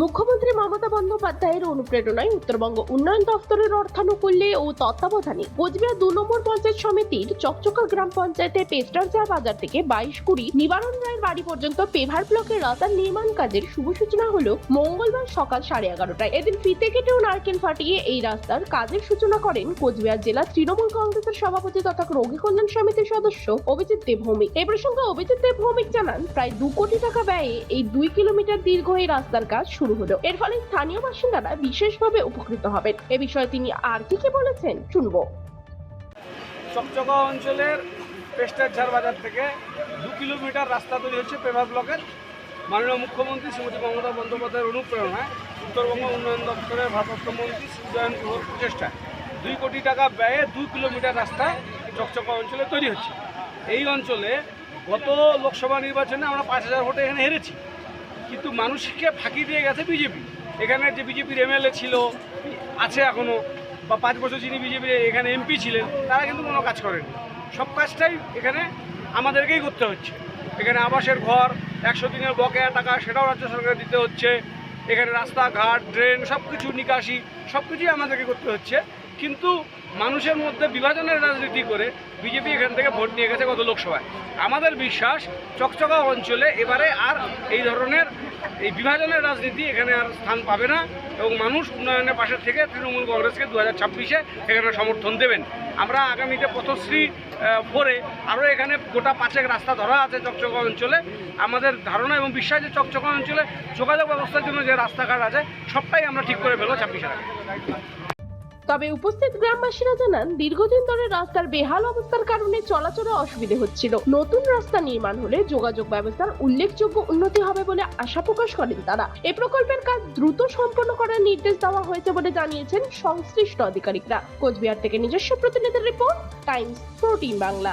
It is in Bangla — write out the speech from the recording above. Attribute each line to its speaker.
Speaker 1: মুখ্যমন্ত্রী মমতা বন্দ্যোপাধ্যায়ের অনুপ্রেরণায় উত্তরবঙ্গ উন্নয়ন দফতরের অর্থানুকূল্যে ও তত্ত্বাবধানে কোচবিহার দু নম্বর পঞ্চায়েত সমিতির চকচকা গ্রাম পঞ্চায়েতের পেস্টারজা বাজার থেকে বাইশ কুড়ি নিবারণ রায়ের বাড়ি পর্যন্ত পেভার ব্লকের রাস্তার নির্মাণ কাজের শুভ সূচনা হলো মঙ্গলবার সকাল সাড়ে এগারোটায়। এদিন ফিতে কেটে ও নারকেল ফাটিয়ে এই রাস্তার কাজের সূচনা করেন কোচবিহার জেলা তৃণমূল কংগ্রেসের সভাপতি তথা রোগী কল্যাণ সমিতির সদস্য অভিজিৎ দেব ভৌমিক প্রসঙ্গে অভিজিৎ দেব ভৌমিক জানান, প্রায় দু কোটি টাকা ব্যয়ে এই দুই কিলোমিটার দীর্ঘ এই রাস্তার কাজ শুরু হলো। এর ফলে স্থানীয় বাসিন্দারা বিশেষভাবে উপকৃত হবেন। এ বিষয়ে তিনি আর কি কি বলেছেন শুনব।
Speaker 2: চকচকা অঞ্চলের পেস্টার ঝাড় বাজার থেকে দু কিলোমিটার রাস্তা তৈরি হচ্ছে পেভার ব্লকের। মাননীয় মুখ্যমন্ত্রী শ্রীমতী মমতা বন্দ্যোপাধ্যায়ের অনুপ্রেরণায় উত্তরবঙ্গ উন্নয়ন দপ্তরের ভারপ্রাপ্ত মন্ত্রী শ্রীজয়ন গুহর প্রচেষ্টায় দুই কোটি টাকা ব্যয়ে দু কিলোমিটার রাস্তা চকচকা অঞ্চলে তৈরি হচ্ছে। এই অঞ্চলে গত লোকসভা নির্বাচনে আমরা পাঁচ হাজার ভোটে এখানে হেরেছি। কিন্তু মানুষকে ফাঁকি দিয়ে গেছে বিজেপি। এখানে যে বিজেপির এমএলএ ছিল, আছে এখনও বা পাঁচ বছর যিনি বিজেপির এখানে এমপি ছিলেন, তারা কিন্তু কোনো কাজ করেনি। সব কাজটাই এখানে আমাদেরকেই করতে হচ্ছে। এখানে আবাসের ঘর, একশো দিনের বকেয়া টাকা সেটাও রাজ্য সরকার দিতে হচ্ছে। এখানে রাস্তাঘাট, ড্রেন সব কিছু নিকাশি সব কিছুই আমাদেরকে করতে হচ্ছে। কিন্তু মানুষের মধ্যে বিভাজনের রাজনীতি করে বিজেপি এখান থেকে ভোট নিয়ে গেছে গত লোকসভায়। আমাদের বিশ্বাস, চকচকা অঞ্চলে এবারে আর এই ধরনের এই বিভাজনের রাজনীতি এখানে আর স্থান পাবে না এবং মানুষ উন্নয়নের পাশে থেকে তৃণমূল কংগ্রেসকে দু হাজার ছাব্বিশে এখানে সমর্থন দেবেন। আমরা আগামীতে পথশ্রী ফোরে আরও এখানে গোটা পাঁচেক রাস্তা ধরা আছে চকচকা অঞ্চলে। আমাদের ধারণা এবং বিশ্বাস যে চকচকা অঞ্চলে যোগাযোগ ব্যবস্থার জন্য যে রাস্তাঘাট আছে, সবটাই আমরা ঠিক করে ফেলব ছাব্বিশের আগে
Speaker 1: তবে উপস্থিত গ্রামবাসীরা জানান, দীর্ঘদিন ধরে রাস্তার বেহাল অবস্থার কারণে চলাচলে অসুবিধে হচ্ছিল। নতুন রাস্তা নির্মাণ হলে যোগাযোগ ব্যবস্থার উল্লেখযোগ্য উন্নতি হবে বলে আশা প্রকাশ করেন তারা। এই প্রকল্পের কাজ দ্রুত সম্পন্ন করার নির্দেশ দেওয়া হয়েছে বলে জানিয়েছেন সংশ্লিষ্ট আধিকারিকরা। কোচবিহার থেকে নিজস্ব প্রতিনিধির রিপোর্ট, টাইমস, প্রোটিন বাংলা।